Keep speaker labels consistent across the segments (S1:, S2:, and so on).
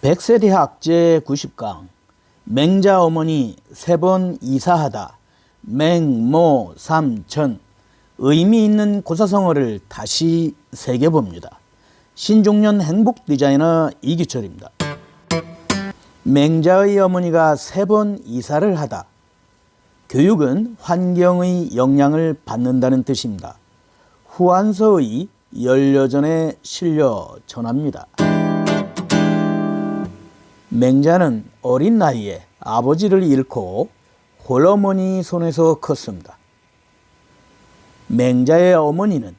S1: 백세 대학 제90강 맹자 어머니 세 번 이사하다 맹모 삼천 의미 있는 고사성어를 다시 새겨봅니다. 신종년 행복 디자이너 이기철입니다. 맹자의 어머니가 세 번 이사를 하다. 교육은 환경의 영향을 받는다는 뜻입니다. 후한서의 열여전에 실려 전합니다. 맹자는 어린 나이에 아버지를 잃고 홀어머니 손에서 컸습니다. 맹자의 어머니는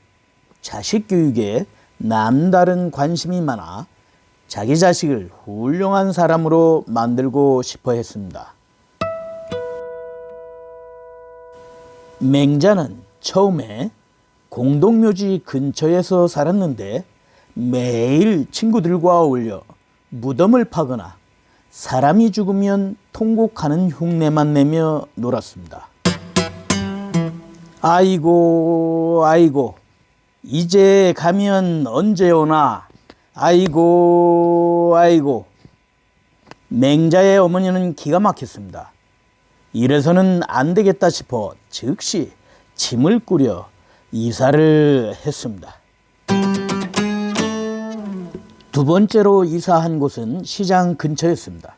S1: 자식 교육에 남다른 관심이 많아 자기 자식을 훌륭한 사람으로 만들고 싶어 했습니다. 맹자는 처음에 공동묘지 근처에서 살았는데 매일 친구들과 어울려 무덤을 파거나 사람이 죽으면 통곡하는 흉내만 내며 놀았습니다. 아이고, 아이고, 이제 가면 언제 오나? 아이고, 아이고. 맹자의 어머니는 기가 막혔습니다. 이래서는 안 되겠다 싶어 즉시 짐을 꾸려 이사를 했습니다. 두 번째로 이사한 곳은 시장 근처였습니다.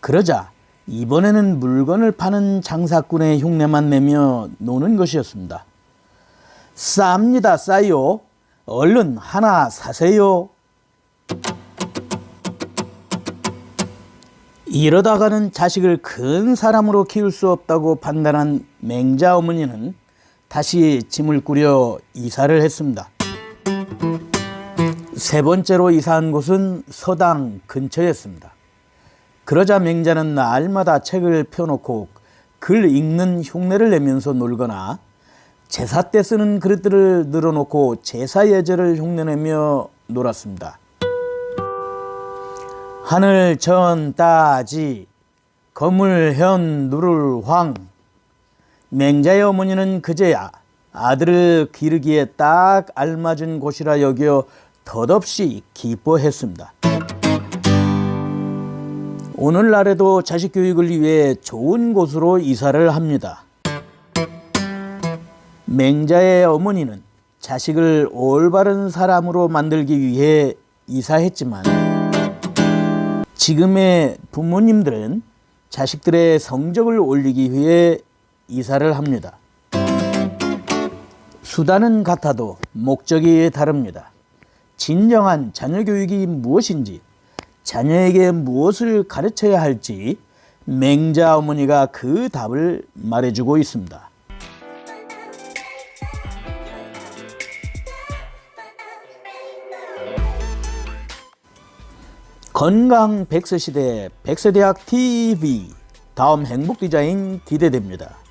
S1: 그러자 이번에는 물건을 파는 장사꾼의 흉내만 내며 노는 것이었습니다. 쌉니다, 싸요. 얼른 하나 사세요. 이러다가는 자식을 큰 사람으로 키울 수 없다고 판단한 맹자 어머니는 다시 짐을 꾸려 이사를 했습니다. 세 번째로 이사한 곳은 서당 근처였습니다. 그러자 맹자는 날마다 책을 펴놓고 글 읽는 흉내를 내면서 놀거나 제사 때 쓰는 그릇들을 늘어놓고 제사 예절을 흉내내며 놀았습니다. 하늘 전 따지 거물 현 누를 황 맹자의 어머니는 그제야 아들을 기르기에 딱 알맞은 곳이라 여겨 덧없이 기뻐했습니다. 오늘날에도 자식 교육을 위해 좋은 곳으로 이사를 합니다. 맹자의 어머니는 자식을 올바른 사람으로 만들기 위해 이사했지만 지금의 부모님들은 자식들의 성적을 올리기 위해 이사를 합니다. 수단은 같아도 목적이 다릅니다. 진정한 자녀 교육이 무엇인지, 자녀에게 무엇을 가르쳐야 할지 맹자 어머니가 그 답을 말해주고 있습니다. 건강 백세 시대 백세대학 TV 다음 행복 디자인 기대됩니다.